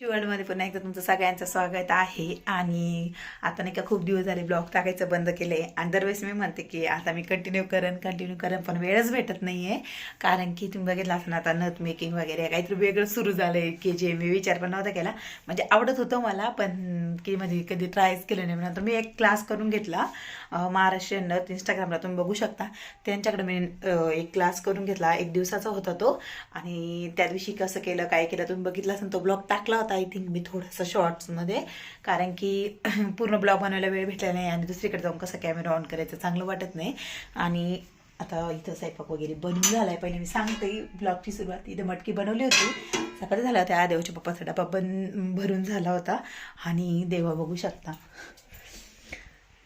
वर्ल्डमध्ये पुन्हा एकदा तुमचं सगळ्यांचं स्वागत आहे. आणि आता नाही का खूप दिवस झाले ब्लॉग टाकायचं बंद केले आणि दरवेळेस मी म्हणते की आता मी कंटिन्यू करेन कंटिन्यू करेन पण वेळच भेटत नाही आहे कारण की तुम्ही बघितलं असं आता नथ मेकिंग वगैरे काहीतरी वेगळं सुरू झालंय. की जे मी विचार पण नव्हता केला. म्हणजे आवडत होतं मला पण की म्हणजे कधी ट्रायच केलं नाही. म्हणून मी एक क्लास करून घेतला. महाराष्ट्रीयन नथ इंस्टाग्रामला तुम्ही बघू शकता. त्यांच्याकडे मी एक क्लास करून घेतला. एक दिवसाचा होता तो. आणि त्या दिवशी कसं केलं काय केलं तुम्ही बघितलं असेल तो ब्लॉग टाकला होता आय थिंक मी थोडासा शॉर्ट्समध्ये कारण की पूर्ण ब्लॉग बनवायला वेळ भेटला नाही आणि दुसरीकडे जाऊन कसं कॅमेरा ऑन करायचं चांगलं वाटत नाही. आणि आता इथं स्वयंपाक वगैरे बंद झाला आहे पहिले मी सांगते ब्लॉगची सुरुवात. इथं मटकी बनवली होती. सकाळी झाल्या होत्या देवाच्या पप्पाचा डबा बन भरून झाला होता. आणि देवा बघू शकता.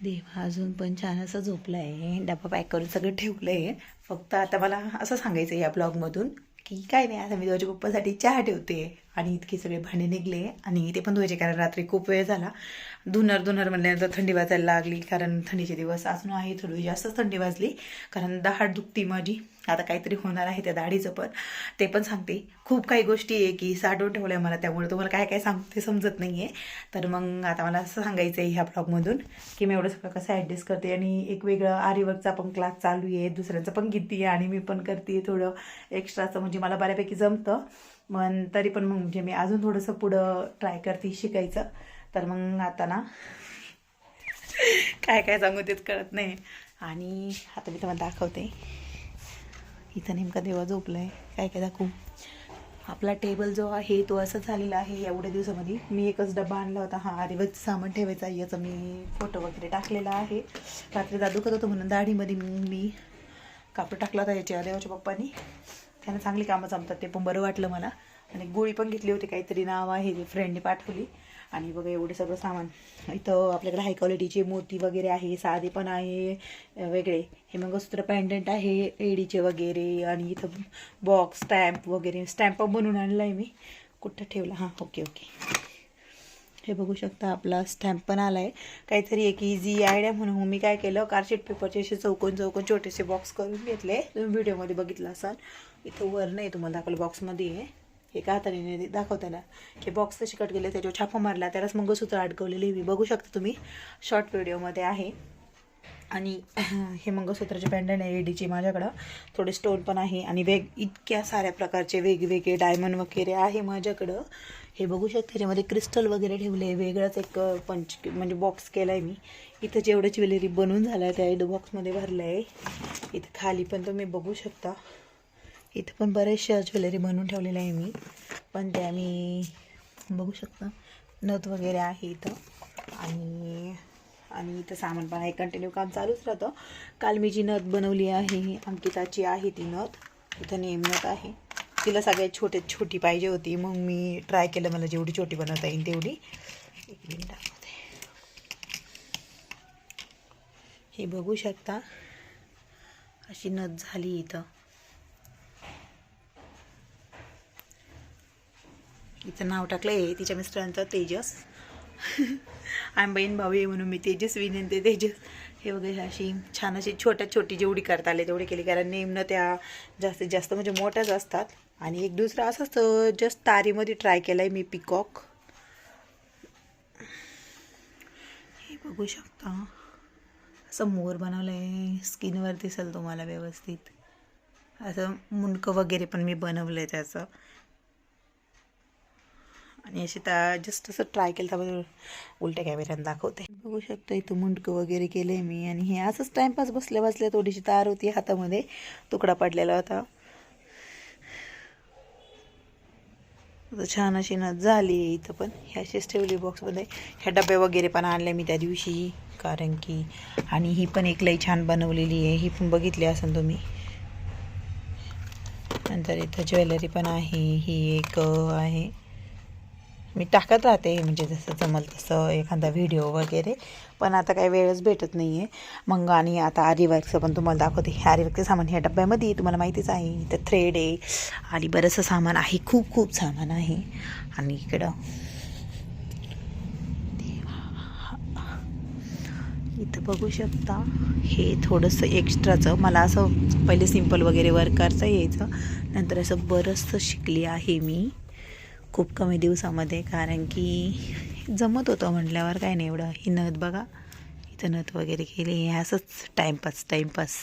देवा अजून पण छान असं झोपलं आहे डबा पॅक करून सगळं ठेवलं आहे फक्त आता मला असं सांगायचं आहे या ब्लॉगमधून की काय नाही आता मी देवाच्या पप्पासाठी चहा ठेवते. आणि इतके सगळे भांडे निघले आणि ते पण धुवायचे कारण रात्री खूप वेळ झाला. धुनर धुनर म्हणल्यानंतर थंडी वाजायला लागली कारण थंडीचे दिवस अजून आहे थोडी जास्तच थंडी वाजली. कारण दाढ दुखती माझी. आता काहीतरी होणार आहे त्या दाढीचं पण. ते पण सांगते. खूप काही गोष्टी आहे की साठवून ठेवल्या मला त्यामुळे तुम्हाला काय काय सांगते समजत नाही आहे तर मग आता मला असं सांगायचं आहे ह्या ब्लॉगमधून की मी एवढं सगळं कसं ॲडजस्ट करते आणि एक वेगळं आरीवर्कचा पण क्लास चालू आहे. दुसऱ्यांचं पण घेते आणि मी पण करते थोडं एक्स्ट्राचं म्हणजे मला बऱ्यापैकी जमतं. पण तरी पण मग म्हणजे मी अजून थोडंसं पुढं ट्राय करते शिकायचं. तर मग आता ना काय काय सांगू तेच कळत नाही. आणि आता मी तुम्हाला दाखवते. इथं नेमका देवा झोपलाय. काय काय दाखवू? आपला टेबल जो आहे तो असं झालेला आहे एवढ्या दिवसामध्ये. मी एकच डबा आणला होता. हा आरीवरचं सामान ठेवायचा याचा मी फोटो वगैरे टाकलेला आहे. रात्री दादू करत होतो म्हणून दाढीमध्ये मी कापड टाकला होता याच्या देवाच्या पप्पानी. त्यांना चांगली कामं जमतात ते पण बरं वाटलं मला. आणि गोळी पण घेतली होती काहीतरी नाव आहे जे फ्रेंडने पाठवली. आणि बघा एवढे सगळं सामान. इथं आपल्याकडे हाय क्वालिटीचे मोती वगैरे आहे साधे पण आहे वेगळे. हे मंगळसूत्र पॅन्डंट आहे एडीचे वगैरे. आणि इथं बॉक्स स्टॅम्प वगैरे. स्टॅम्प पण बनवून आणला आहे मी. कुठं ठेवला? हां ओके ओके हे बघू शकता आपला स्टॅम्प पण आला आहे काहीतरी एक इझी आयडिया म्हणून मी काय केलं कार्डशीट पेपरचे असे चौकोन चौकोन छोटेसे बॉक्स करून घेतले. तुम्ही व्हिडिओमध्ये बघितलं असाल. इथं वर नाही तुम्हाला दाखवलं बॉक्समध्ये आहे. एका हाताने दाखवताना. की बॉक्स कसे कट केले त्याच्यावर छापा मारला त्यालाच मंगळसूत्र अडकवलेली मी बघू शकता तुम्ही. शॉर्ट व्हिडिओमध्ये आहे. आणि हे मंगळसूत्राचे पॅन्डन आहे एडीचे माझ्याकडं. थोडे स्टोन पण आहे. आणि वेग इतक्या साऱ्या प्रकारचे वेगवेगळे डायमंड वगैरे आहे माझ्याकडं. हे बघू शकता त्याच्यामध्ये क्रिस्टल वगैरे ठेवले वेगळाच एक पंच म्हणजे बॉक्स केला आहे मी. इथं जेवढं ज्वेलरी बनवून झालं आहे त्या बॉक्समध्ये भरलं आहे इथं खाली पण तुम्ही बघू शकता. इथं पण बऱ्याचशा ज्वेलरी बनवून ठेवलेल्या आहे मी. पण त्या मी बघू शकता. नथ वगैरे आहे इथं. आणि आणि इथं सामान पण आहे. कंटिन्यू काम चालूच राहतं. काल मी जी नथ बनवली आहे अंकिताची आहे ती नथ. इथं नेम नथ आहे. तिला सगळ्यात छोटे छोटी पाहिजे होती. मग मी ट्राय केलं. मला जेवढी छोटी बनवता येईल तेवढी. एक मिनिट दाखवते. हे बघू शकता. अशी नथ झाली इथं. तिचं नाव टाकलं आहे तिच्या मिस्टरांचं तेजस. आम बहीण भाऊ आहे म्हणून मी तेजस विनंती तेजस. हे वगैरे अशी छान अशी छोट्या छोटी जेवढी करता आले तेवढी केली. कारण नेमणं त्या जास्तीत जास्त म्हणजे मोठ्याच असतात. आणि एक दुसरा असतं जस्ट तारीमध्ये ट्राय केलं आहे मी पिकॉक हे बघू शकता. असं मोर बनवलं आहे स्किनवर दिसेल तुम्हाला व्यवस्थित. असं मुंडकं वगैरे पण मी बनवलं आहे त्याचं. आणि अशी त्या जस्ट असं ट्राय केलं त्यामध्ये उलट्या कॅमेऱ्यानं दाखवते. बघू शकता इथं मुंडकं वगैरे केले मी आणि हे असंच टाइमपास बसल्या बसल्या थोडीशी तार होती हातामध्ये तुकडा पडलेला होता. छान अशी नथ झाली आहे इथं पण. हे अशीच ठेवली बॉक्समध्ये ह्या डबे वगैरे पण आणले मी त्या दिवशी कारण की आणि ही पण एक लई छान बनवलेली आहे. ही पण बघितली असेल तुम्ही. नंतर इथं ज्वेलरी पण आहे. ही एक आहे. मी टाकत राहते म्हणजे जसं जमल तसं एखादा व्हिडिओ वगैरे. पण आता काही वेळच भेटत नाही आहे मग आणि आता आरीवर्कचं पण तुम्हाला दाखवते. हे आरीवर्कचं सामान ह्या डब्यामध्ये तुम्हाला माहितीच आहे. इथं थ्रेड आहे. आणि बरंचसं सामान आहे. खूप खूप सामान आहे. आणि इकडं इथं बघू शकता. हे थोडंसं एक्स्ट्राचं मला असं पहिले सिंपल वगैरे वर्क करता यायचं. नंतर असं बरंचसं शिकली आहे मी. खूप कमी दिवसामध्ये कारण की जमत होतं म्हटल्यावर काय नाही एवढं. ही नथ बघा. इथं नथ वगैरे केली. हे असंच टाईमपास टाईमपास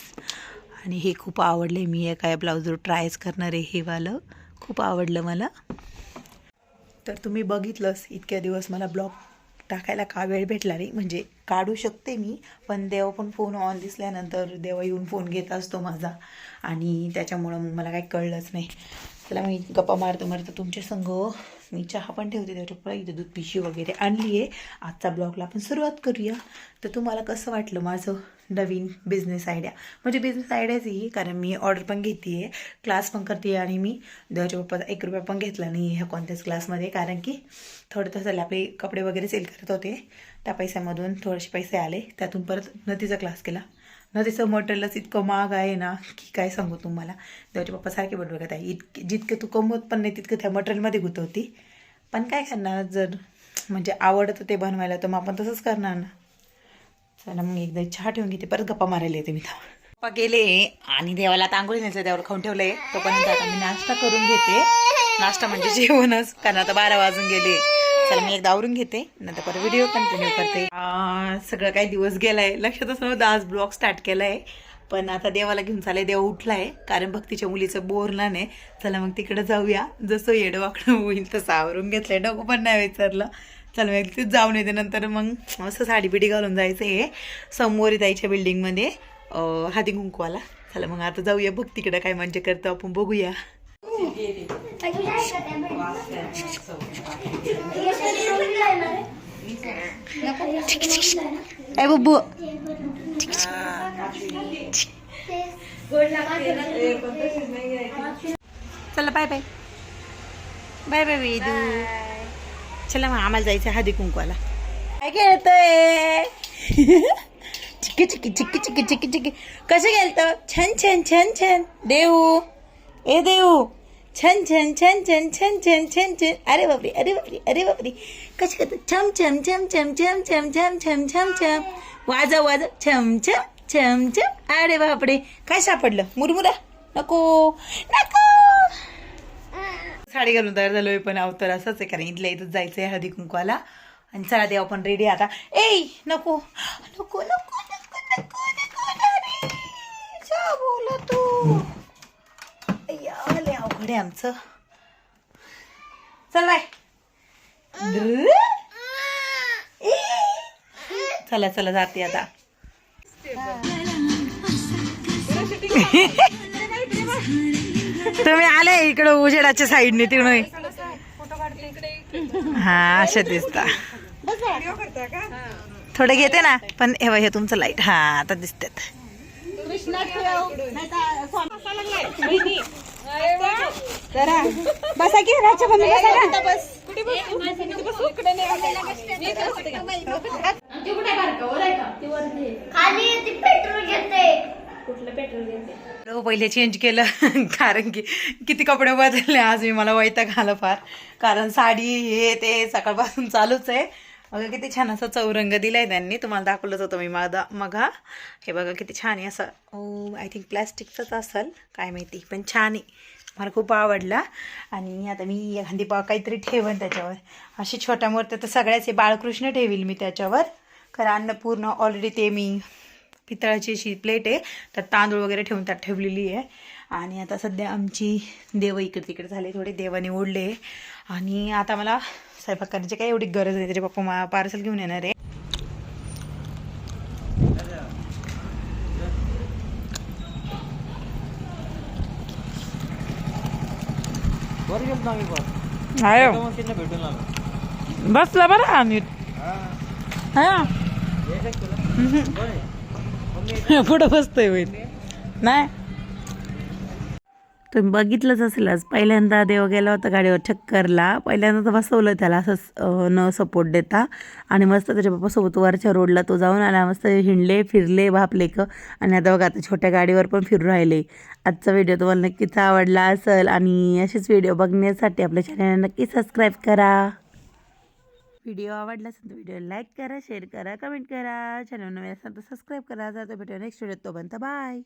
आणि हे खूप आवडले मी हे काय ब्लाऊजवर ट्रायच करणार आहे हे वालं. खूप आवडलं मला. तर तुम्ही बघितलंच इतक्या दिवस मला ब्लॉग टाकायला का वेळ भेटला नाही? म्हणजे काढू शकते मी पण देवा पण फोन ऑन दिसल्यानंतर देवा येऊन फोन घेत असतो माझा. आणि त्याच्यामुळं मग मला काही कळलंच नाही. चला मी गप्पा मारतो मारतो तुमच्या संग. मी चहा पण ठेवते त्याच्या इथं दूध पिशी वगैरे आणली आहे आजचा ब्लॉगला आपण सुरुवात करूया. तर तुम्हाला कसं वाटलं माझं नवीन बिझनेस आयडिया म्हणजे बिझनेस आयडियाच ही कारण मी ऑर्डर पण घेते आहे क्लास पण करते आणि मी देवाच्या पप्पाचा एक रुपया पण घेतला नाही ह्या कोणत्याच क्लासमध्ये कारण की थोडं तसं आपले कपडे वगैरे सेल करत होते. त्या पैशामधून थोडेसे पैसे आले. त्यातून परत नदीचा क्लास केला. नदीचं मटेरियलच इतकं महाग आहे ना की काय सांगू तुम्हाला? देवाचे पप्पा सारखे बडबडत आहे इतके जितके तू कमवत पण नाही तितकं त्या मटेरियलमध्ये गुंतवती. पण काय करणार जर म्हणजे आवडतं ते बनवायला तर मग आपण तसंच करणार ना. चला मग एकदा चहा ठेवून घेते. परत गप्पा मारायला येते मी तर पप्पा गेले आणि देवाला आता आंघोळी न्यायचं देवाला खाऊन ठेवलंय. तोपर्यंत आता मी नाश्ता करून घेते. नाश्ता म्हणजे जेवणच कारण आता बारा वाजून गेले. चला मी एकदा आवरून घेते. नंतर परत व्हिडिओ कंटिन्यू करते. सगळं काही दिवस गेलाय. लक्षातच नव्हतं आज ब्लॉग स्टार्ट केलाय. पण आता देवाला घेऊन चालाय देव उठलाय. कारण भक्तीच्या मुलीचं बोरला नाही चला मग तिकडे जाऊया. जसं येडं वाकडं होईल तसं आवरून घेतलंय. डोकं पण नाही विचारलं चला मग तिथे जाऊन येते. नंतर मग असं साडी बिडी घालून जायचं आहे समोर जायच्या बिल्डिंगमध्ये हाती कुंकवाला. चला मग आता जाऊया बघ तिकडं काय म्हणजे करतो आपण. बघूया. ए बुब्बू चला bye bye bye bye Vedu. चला मग आम्हाला जायचं हळदी कुंकवाला. काय खेळतोय? चिक्की चिक्की चिक्की चिक्की चिक्की चिक्की. कसं खेळतं? छान छान छान छान. देऊ. ए देऊ. छान छन छान छन छन छन छान छन अरे बापरे अरे बापरे अरे बापरे कसं खेळतं छम छम छम छम छम छम छम छम छम छम वाजव वाजव छम छम छम छम अरे बापरे काय सापडलं मुरमुरा नको नको साडी घालून तयार झालोय पण अवतर असंच आहे कारण इथल्या इथं जायचंय हळदी कुंकवाला आणि चला देवा पण रेडी आता ए नको नको नको नको नको नको नको बोला तू अय्या, आमचं. चल बाय. चला चला जाते आता. तुम्ही आले इकडं उजेडाच्या साईडने तिकडे हा अशा दिसता. थोडं घेते ना पण हे हे तुमचं लाइट हा आता दिसतात. बसा की राजच्या मम्मी बसा का. खाली ती पेट्रोल घेते. हो, पहिले चेंज केलं कारण की किती कपडे बदलले आज मी मला वैताग आला फार. कारण साडी हे ते सकाळपासून चालूच आहे. बघा किती छान असा चौरंग दिलाय त्यांनी. तुम्हाला दाखवलंच होतं मी मादा मघा. हे बघा किती छान आहे असं. ओ आय थिंक प्लॅस्टिकचंच असेल काय माहिती पण छान आहे. मला खूप आवडला. आणि आता मी एखादी बा काहीतरी ठेवन त्याच्यावर. अशी छोट्या मूर्त्या तर सगळ्याचे बाळकृष्ण ठेवील मी त्याच्यावर. कारण अन्नपूर्ण ऑलरेडी ते मी पितळाची अशी प्लेट आहे. तर तांदूळ वगैरे ठेवून त्यात ठेवलेली आहे. आणि आता सध्या आमची देव इकडे तिकडे झाले थोडे देवाने ओढले आणि आता मला स्वयंपाक करण्याची काही एवढी गरज नाही त्याचे पप्पा मला पार्सल घेऊन येणार आहे. बसला बरं आम्ही. हा. पुढं बसतोय होईल नाही. तुम्ही बघितलंच असेल आज. पहिल्यांदा देव गेला होता गाडीवर चक्करला पहिल्यांदा तर बसवलं त्याला असं न सपोर्ट देता. आणि मस्त त्याच्या बाप्पासोबत वरच्या रोडला तो जाऊन आला. मस्त हिंडले फिरले भापले क. आणि आता बघा आता छोट्या गाडीवर पण फिरू राहिले. आजचा व्हिडिओ तुम्हाला नक्कीच आवडला असेल. आणि असेच व्हिडिओ बघण्यासाठी आपल्या चॅनलला नक्की सबस्क्राईब करा. व्हिडिओ आवडला असेल तर व्हिडिओ लाईक करा शेअर करा कमेंट करा. चॅनल नवीन असेल तर सबस्क्राईब करा. जातो भेटूया नेक्स्ट व्हिडिओ तोपर्यंत बाय